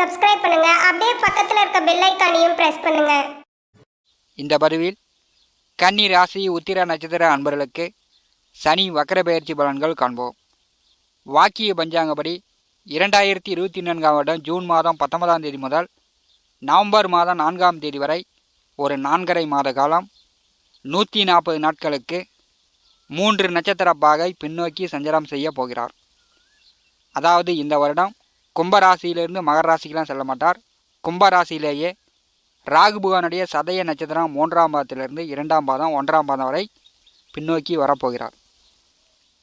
Subscribe பண்ணுங்க. அப்படியே பக்கத்தில் இருக்க பெல் ஐக்கானையும் பிரஸ் பண்ணுங்க. இந்த பதிவில் கன்னி ராசி உத்திர நட்சத்திர அன்பர்களுக்கு சனி வக்கர பயிற்சி பலன்கள் காண்போம். வாக்கிய பஞ்சாங்கப்படி இரண்டாயிரத்தி இருபத்தி நான்காம் வருடம் ஜூன் மாதம் பத்தொன்பதாம் தேதி முதல் நவம்பர் மாதம் நான்காம் தேதி வரை ஒரு நான்கரை மாத காலம் நூற்றி நாற்பது நாட்களுக்கு மூன்று நட்சத்திர பாகை பின்னோக்கி சஞ்சாரம் செய்ய போகிறார். அதாவது இந்த வருடம் கும்பராசியிலிருந்து மகர ராசிக்கெலாம் செல்ல மாட்டார். கும்பராசியிலேயே ராகுபகவானுடைய சதய நட்சத்திரம் மூன்றாம் பாதத்திலிருந்து இரண்டாம் பாதம் ஒன்றாம் பாதம் வரை பின்னோக்கி வரப்போகிறார்.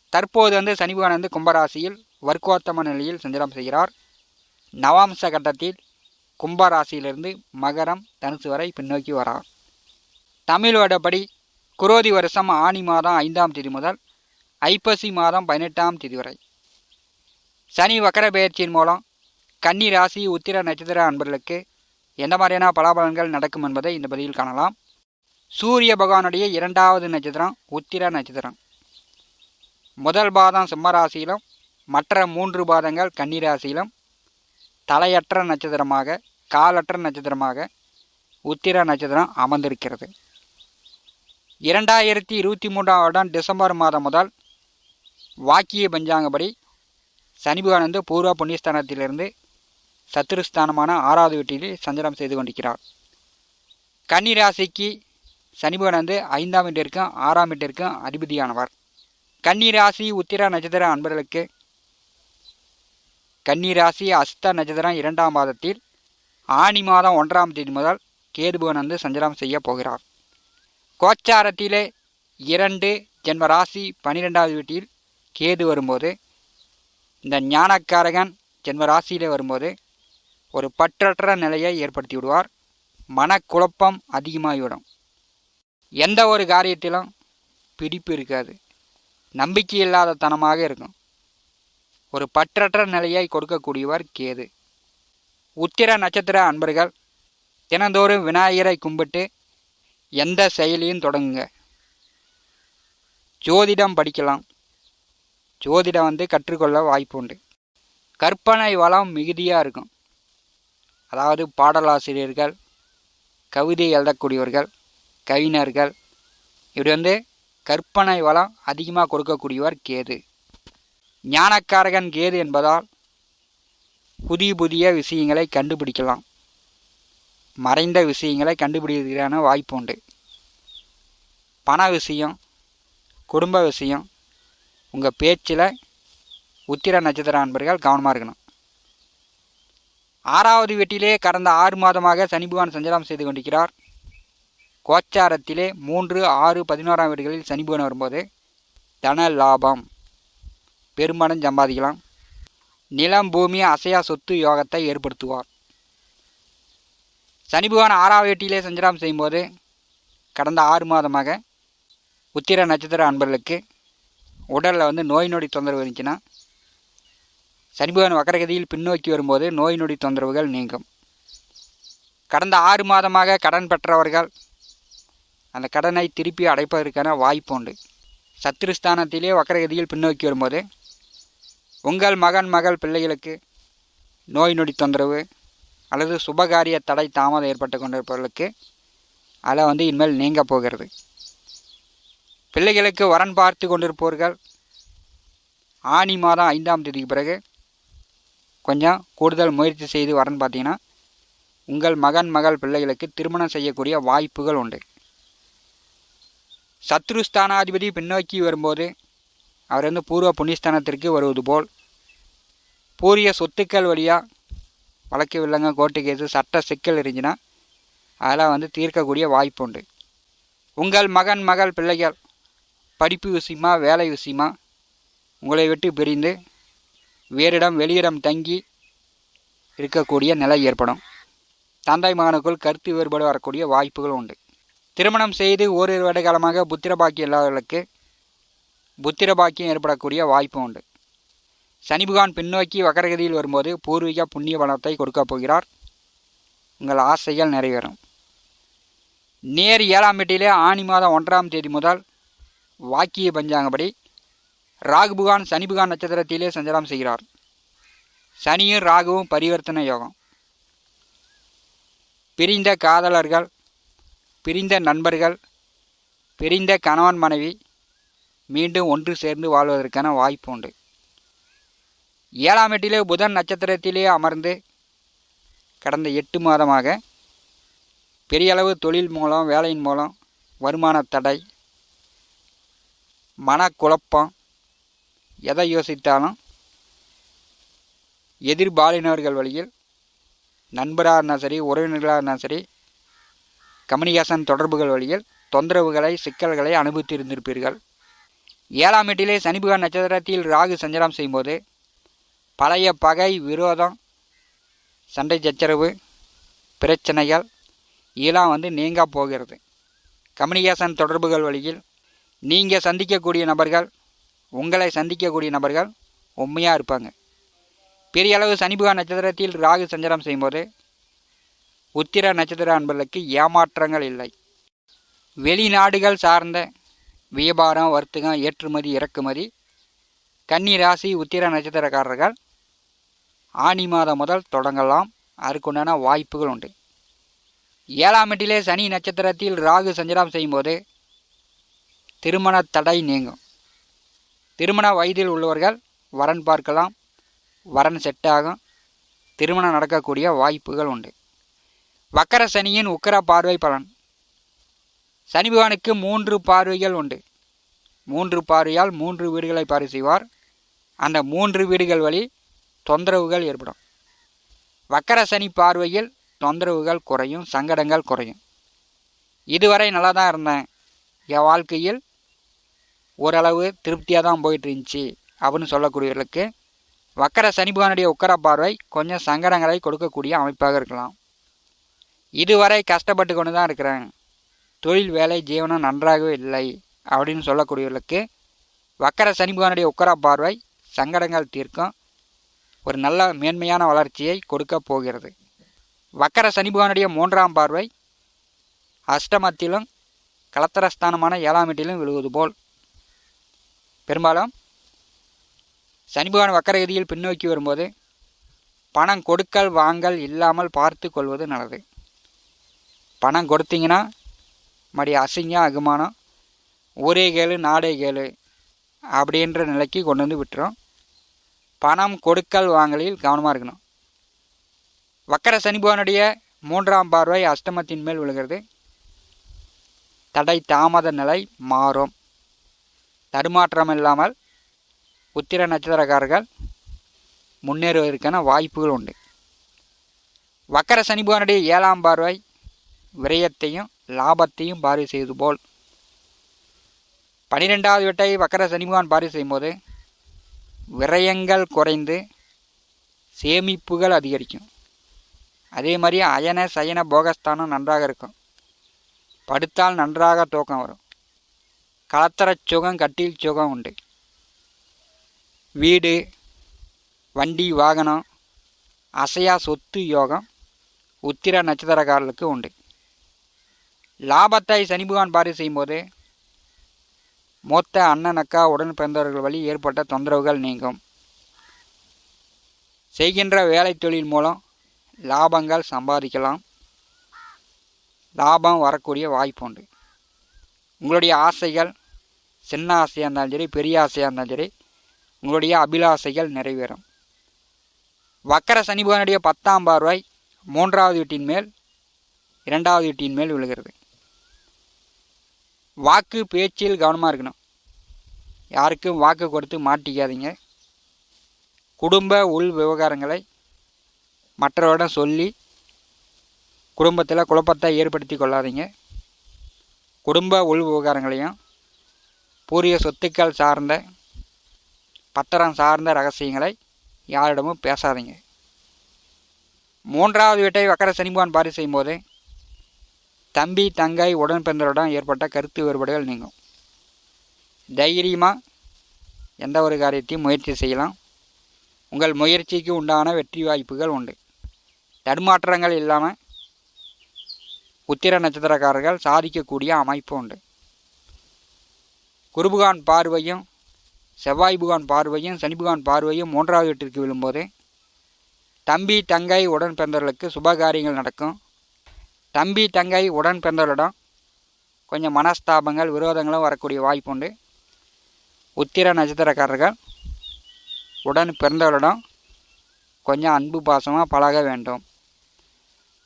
தற்போது வந்து சனி வந்து கும்பராசியில் வர்க்கோத்தம நிலையில் சஞ்சலம் செய்கிறார். நவாம்ச கட்டத்தில் கும்பராசியிலிருந்து மகரம் தனுசு வரை பின்னோக்கி வரார். தமிழ் வருடப்படி குரோதி வருஷம் ஆனி மாதம் ஐந்தாம் தேதி முதல் ஐப்பசி மாதம் பதினெட்டாம் தேதி வரை. சனி வக்கர பெயர்ச்சியின் மூலம் கன்னி ராசி உத்திர நட்சத்திர அன்பர்களுக்கு எந்த மாதிரியான பலாபலன்கள் நடக்கும் என்பதை இந்த பதிவில் காணலாம். சூரிய பகவானுடைய இரண்டாவது நட்சத்திரம் உத்திர நட்சத்திரம். முதல் பாதம் சிம்மராசியிலும் மற்ற மூன்று பாதங்கள் கன்னிராசியிலும் தலையற்ற நட்சத்திரமாக காலற்ற நட்சத்திரமாக உத்திர நட்சத்திரம் அமர்ந்திருக்கிறது. இரண்டாயிரத்தி இருபத்தி மூன்றாம் வருடம் டிசம்பர் மாதம் முதல் வாக்கிய பஞ்சாங்கப்படி சனி பகவான் வந்து பூர்வ புண்ணியஸ்தானத்திலிருந்து சத்துருஸ்தானமான ஆறாவது வீட்டில் சஞ்சாரம் செய்து கொண்டிருக்கிறார். கன்னி ராசிக்கு சனி பகவான் வந்து ஐந்தாம் வீட்டிற்கும் ஆறாம் வீட்டிற்கும் அதிபதியானவர். கன்னி ராசி உத்திர நட்சத்திர அன்பர்களுக்கு கன்னி ராசி அஸ்த நட்சத்திரம் இரண்டாம் மாதத்தில் ஆனி மாதம் ஒன்றாம் தேதி முதல் கேது வந்து சஞ்சாரம் செய்ய போகிறார். கோச்சாரத்திலே இரண்டு ஜென்ம ராசி பன்னிரெண்டாவது வீட்டில் கேது வரும்போது இந்த ஞானக்காரகன் ஜென்ம ராசியிலே வரும்போது ஒரு பற்றற்ற நிலையை ஏற்படுத்தி விடுவார் மனக்குழப்பம் அதிகமாகிவிடும். எந்த ஒரு காரியத்திலும் பிடிப்பு இருக்காது. நம்பிக்கை இல்லாத தனமாக இருக்கும். ஒரு பற்றற்ற நிலையை கொடுக்கக்கூடியவர் கேது. உத்திர நட்சத்திர அன்பர்கள் தினந்தோறும் விநாயகரை கும்பிட்டு எந்த செயலியும் தொடங்குங்க. ஜோதிடம் படிக்கலாம். ஜோதிடம் வந்து கற்றுக்கொள்ள வாய்ப்பு உண்டு கற்பனை வளம் மிகுதியாக இருக்கும். அதாவது பாடலாசிரியர்கள் கவிதை எழுதக்கூடியவர்கள் கவிஞர்கள் இப்படி வந்து கற்பனை வளம் அதிகமாக கொடுக்கக்கூடியவர் கேது. ஞானக்காரகன் கேது என்பதால் புதிய புதிய விஷயங்களை கண்டுபிடிக்கலாம். மறைந்த விஷயங்களை கண்டுபிடிக்கிறான வாய்ப்பு உண்டு பண விஷயம் குடும்ப விஷயம் உங்கள் பேச்சில் உத்திர நட்சத்திர அன்பர்கள் கவனமாக இருக்கணும். ஆறாவது வீட்டிலே கடந்த ஆறு மாதமாக சனி பகவான் சஞ்சாரம் செய்து கொண்டிருக்கிறார். கோச்சாரத்திலே மூன்று ஆறு பதினோராம் வீடுகளில் சனி பகவான் வரும்போது தன லாபம் பெரும்பணம் சம்பாதிக்கலாம். நிலம் பூமி அசையா சொத்து யோகத்தை ஏற்படுத்துவார். சனி பகவான் ஆறாவது வீட்டிலே சஞ்சாரம் செய்யும்போது கடந்த ஆறு மாதமாக உத்திர நட்சத்திர அன்பர்களுக்கு உடலில் வந்து நோய் நொடி தொந்தரவு இருந்துச்சுன்னா சனி பகவான் வக்கரகதியில் பின்னோக்கி வரும்போது நோய் நொடி தொந்தரவுகள் நீங்கும். கடந்த ஆறு மாதமாக கடன் பெற்றவர்கள் அந்த கடனை திருப்பி அடைப்பதற்கான வாய்ப்பு உண்டு. சத்ருஸ்தானத்திலே வக்கரகதியில் பின்னோக்கி வரும்போது உங்கள் மகன் மகள் பிள்ளைகளுக்கு நோய் நொடி தொந்தரவு அல்லது சுபகாரிய தடை தாமதம் ஏற்பட்டு கொண்டிருப்பவர்களுக்கு அதில் வந்து இனிமேல் நீங்க போகிறது. பிள்ளைகளுக்கு வரன் பார்த்து கொண்டிருப்பவர்கள் ஆனி மாதம் ஐந்தாம் தேதிக்கு பிறகு கொஞ்சம் கூடுதல் முயற்சி செய்து வரன் பார்த்தீங்கன்னா உங்கள் மகன் மகள் பிள்ளைகளுக்கு திருமணம் செய்யக்கூடிய வாய்ப்புகள் உண்டு. சத்ருஸ்தானாதிபதி பின்னோக்கி வரும்போது அவர் வந்து பூர்வ புண்ணியஸ்தானத்திற்கு வருவது போல் பூரிய சொத்துக்கள் வழியாக வழக்கு வில்லங்க கோர்ட்டு கேஸு சட்ட சிக்கல் இருந்துச்சுன்னா அதெல்லாம் வந்து தீர்க்கக்கூடிய வாய்ப்பு உண்டு. உங்கள் மகன் மகள் பிள்ளைகள் படிப்பு விஷயமா வேலை விஷயமா உங்களை விட்டு பிரிந்து வேறிடம் வெளியிடம் தங்கி இருக்கக்கூடிய நிலை ஏற்படும். தந்தை மகனுக்குள் கருத்து வேறுபாடு வரக்கூடிய வாய்ப்புகள் உண்டு. திருமணம் செய்து ஓரிரு வருட காலமாக புத்திர பாக்கியம் இல்லாதவர்களுக்கு புத்திர பாக்கியம் ஏற்படக்கூடிய வாய்ப்பு உண்டு. சனிபுகான் பின்னோக்கி வக்கரகதியில் வரும்போது பூர்வீக புண்ணிய பலத்தை கொடுக்கப் போகிறார். உங்கள் ஆசைகள் நிறைவேறும். நேர் ஏழாம் வீட்டிலே ஆனி மாதம் ஒன்றாம் தேதி முதல் வாக்கிய பஞ்சாங்கப்படி ராகு சனிபுகான் சனி நட்சத்திரத்திலே சஞ்சாரம் செய்கிறார். சனியும் ராகுவும் பரிவர்த்தனை யோகம். பிரிந்த காதலர்கள் பிரிந்த நண்பர்கள் பிரிந்த கணவன் மனைவி மீண்டும் ஒன்று சேர்ந்து வாழ்வதற்கான வாய்ப்பு உண்டு. ஏழாம் எட்டிலே புதன் நட்சத்திரத்திலே அமர்ந்து கடந்த எட்டு மாதமாக பெரிய அளவு தொழில் மூலம் வேலையின் மூலம் வருமான தடை மனக்குழப்பம் எதை யோசித்தாலும் எதிர்பாலினர்கள் வழியில் நண்பராக இருந்தாலும் சரி உறவினர்களாக இருந்தாலும் சரி கம்யூனிகேஷன் தொடர்புகள் வழியில் தொந்தரவுகளை சிக்கல்களை அனுபவித்திருந்திருப்பீர்கள் ஏழாம் எட்டிலே சனிபகவான் நட்சத்திரத்தில் ராகு சஞ்சாரம் செய்யும்போது பழைய பகை விரோதம் சண்டை சச்சரவு பிரச்சனைகள் இதெல்லாம் வந்து நீங்க போகிறது. கம்யூனிகேஷன் தொடர்புகள் வழியில் நீங்கள் சந்திக்கக்கூடிய நபர்கள் உங்களை சந்திக்கக்கூடிய நபர்கள் உண்மையாக இருப்பாங்க. பெரிய அளவு சனிபுகா நட்சத்திரத்தில் ராகு சஞ்சாரம் செய்யும்போது உத்திர நட்சத்திர அன்பர்களுக்கு ஏமாற்றங்கள் இல்லை. வெளிநாடுகள் சார்ந்த வியாபாரம் வர்த்தகம் ஏற்றுமதி இறக்குமதி கன்னி ராசி உத்திர நட்சத்திரக்காரர்கள் ஆனி மாதம் முதல் தொடங்கலாம். அதற்குண்டான வாய்ப்புகள் உண்டு. ஏழாம் எட்டிலே சனி நட்சத்திரத்தில் ராகு சஞ்சாரம் செய்யும்போது திருமண தடை நீங்கும். திருமண வயதில் உள்ளவர்கள் வரன் பார்க்கலாம். வரன் செட் ஆகும் திருமணம் நடக்கக்கூடிய வாய்ப்புகள் உண்டு. வக்கர சனியின் உக்கர பார்வை பலன். சனி பகவானுக்கு மூன்று பார்வைகள் உண்டு. மூன்று பார்வையால் மூன்று வீடுகளை பார்வை செய்வார். அந்த மூன்று வீடுகள் வழி தொந்தரவுகள் ஏற்படும். வக்கர சனி பார்வையில் தொந்தரவுகள் குறையும் சங்கடங்கள் குறையும். இதுவரை நல்லா தான் இருந்தேன். என் வாழ்க்கையில் ஓரளவு திருப்தியாக தான் போயிட்டு இருந்துச்சு அப்படின்னு சொல்லக்கூடியவர்களுக்கு வக்கர சனிபகனுடைய உக்கர பார்வை கொஞ்சம் சங்கடங்களை கொடுக்கக்கூடிய அமைப்பாக இருக்கலாம். இதுவரை கஷ்டப்பட்டு கொண்டு தான் இருக்கிறேன் தொழில் வேலை ஜீவனம் நன்றாகவே இல்லை அப்படின்னு சொல்லக்கூடியவர்களுக்கு வக்கர சனிபகனுடைய உக்கர பார்வை சங்கடங்கள் தீர்க்கும். ஒரு நல்ல மேன்மையான வளர்ச்சியை கொடுக்க போகிறது. வக்கர சனிபகனுடைய மூன்றாம் பார்வை அஷ்டமத்திலும் கலத்தரஸ்தானமான ஏழாம் வீட்டிலும் விழுவது போல். பெரும்பாலும் சனி பகவான் வக்கரகதியில் பின்னோக்கி வரும்போது பணம் கொடுக்கல் வாங்கல் இல்லாமல் பார்த்து கொள்வது நல்லது. பணம் கொடுத்தீங்கன்னா மறுபடி அசிங்கம் அகுமானம் ஊரே கேளு நாடே கேளு அப்படின்ற நிலைக்கு கொண்டு வந்து விட்டுரும். பணம் கொடுக்கல் வாங்கலில் கவனமாக இருக்கணும். வக்கர சனிபவனுடைய மூன்றாம் பார்வை அஷ்டமத்தின் மேல் விழுகிறது. தடை தாமத நிலை மாறும். தடுமாற்றம் இல்லாமல் உத்திர நட்சத்திரக்காரர்கள் முன்னேறுவதற்கான வாய்ப்புகள் உண்டு. வக்கர சனிபுவனுடைய ஏழாம் பார்வை விரயத்தையும் லாபத்தையும் பார்வை செய்வது போல். பனிரெண்டாவது வெட்டை வக்கர சனிபுவான் பார்வை செய்யும்போது விரயங்கள் குறைந்து சேமிப்புகள் அதிகரிக்கும். அதே மாதிரி அயன சயன போகஸ்தானம் நன்றாக இருக்கும். படுத்தால் நன்றாக தூக்கம் வரும். கலத்தரச் சுகம் கட்டில் சுகம் உண்டு வீடு வண்டி வாகனம் அசையா சொத்து யோகம் உத்திர நட்சத்திரக்காரர்களுக்கு உண்டு லாபத்தை சனிபகவான் பாரி செய்யும்போது மூத்த அண்ணன் அக்கா உடன் பிறந்தவர்கள் வழி ஏற்பட்ட தொந்தரவுகள் நீங்கும் செய்கின்ற வேலை தொழில் மூலம் லாபங்கள் சம்பாதிக்கலாம் லாபம் வரக்கூடிய வாய்ப்பு உண்டு உங்களுடைய ஆசைகள் சின்ன ஆசையாக இருந்தாலும் சரி பெரிய ஆசையாக இருந்தாலும் சரி உங்களுடைய அபிலாசைகள் நிறைவேறும். வக்கர சனி பத்தாம் பார்வை மூன்றாவது வீட்டின் மேல் இரண்டாவது வீட்டின் மேல் விழுகிறது. வாக்கு பேச்சில் கவனமாக இருக்கணும். யாருக்கும் வாக்கு கொடுத்து மாட்டிக்காதீங்க. குடும்ப உள் விவகாரங்களை மற்றவரிடம் சொல்லி குடும்பத்தில் குழப்பத்தை ஏற்படுத்தி கொள்ளாதீங்க. குடும்ப உள் விவகாரங்களையும் பூர்வீக சொத்துக்கள் சார்ந்த பத்திரம் சார்ந்த ரகசியங்களை யாரிடமும் பேசாதீங்க. மூன்றாவது வீட்டை வக்கர சனிபான் பாரி செய்யும்போது தம்பி தங்கை உடன் பிறந்தவரிடம் ஏற்பட்ட கருத்து வேறுபாடுகள் நீங்கும். தைரியமாக எந்த ஒரு காரியத்தையும் முயற்சி செய்யலாம். உங்கள் முயற்சிக்கு உண்டான வெற்றி வாய்ப்புகள் உண்டு. தடுமாற்றங்கள் இல்லாமல் உத்திர நட்சத்திரக்காரர்கள் சாதிக்கக்கூடிய அமைப்பு உண்டு. குருபுகான் பார்வையும் செவ்வாய் புகான் பார்வையும் சனிபுகான் பார்வையும் மூன்றாவது வீட்டிற்கு விழும்போது தம்பி தங்கை உடன் பிறந்தவர்களுக்கு சுபகாரியங்கள் நடக்கும். தம்பி தங்கை உடன் பிறந்தவரிடம் கொஞ்சம் மனஸ்தாபங்கள் விரோதங்களும் வரக்கூடிய வாய்ப்பு உண்டு. உத்திர நட்சத்திரக்காரர்கள் உடன் பிறந்தவர்களிடம் கொஞ்சம் அன்பு பாசமாக பழக வேண்டும்.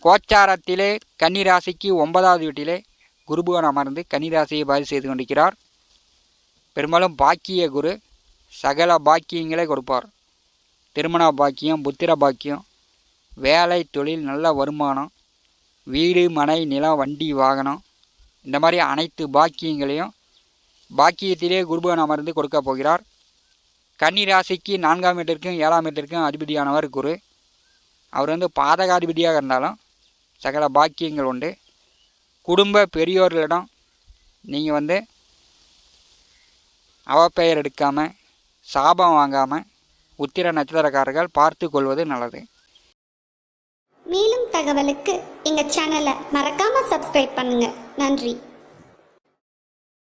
கோச்சாரத்திலே கன்னிராசிக்கு ஒன்பதாவது வீட்டிலே குருபுகன் அமர்ந்து கன்னிராசியை பதிவு செய்து கொண்டிருக்கிறார். பெரும்பாலும் பாக்கிய குரு சகல பாக்கியங்களை கொடுப்பார். திருமண பாக்கியம் புத்திர பாக்கியம் வேலை தொழில் நல்ல வருமானம் வீடு மனை நிலம் வண்டி வாகனம் இந்த மாதிரி அனைத்து பாக்கியங்களையும் பாக்கியத்திலே குருபகன் அமர்ந்து கொடுக்க போகிறார். கன்னி ராசிக்கு நான்காம் வீட்டிற்கும் ஏழாம் வீட்டிற்கும் அதிபதியானவர் குரு. அவர் வந்து பாதகாதிபதியாக இருந்தாலும் சகல பாக்கியங்கள் உண்டு. குடும்ப பெரியோர்களிடம் நீங்கள் வந்து அவ பெயர் எடுக்காமல் சாபம் வாங்காமல் உத்திர நட்சத்திரக்காரர்கள் பார்த்து கொள்வது நல்லது. மேலும் தகவலுக்கு எங்கள் சேனலை மறக்காமல் சப்ஸ்கிரைப் பண்ணுங்கள் நன்றி.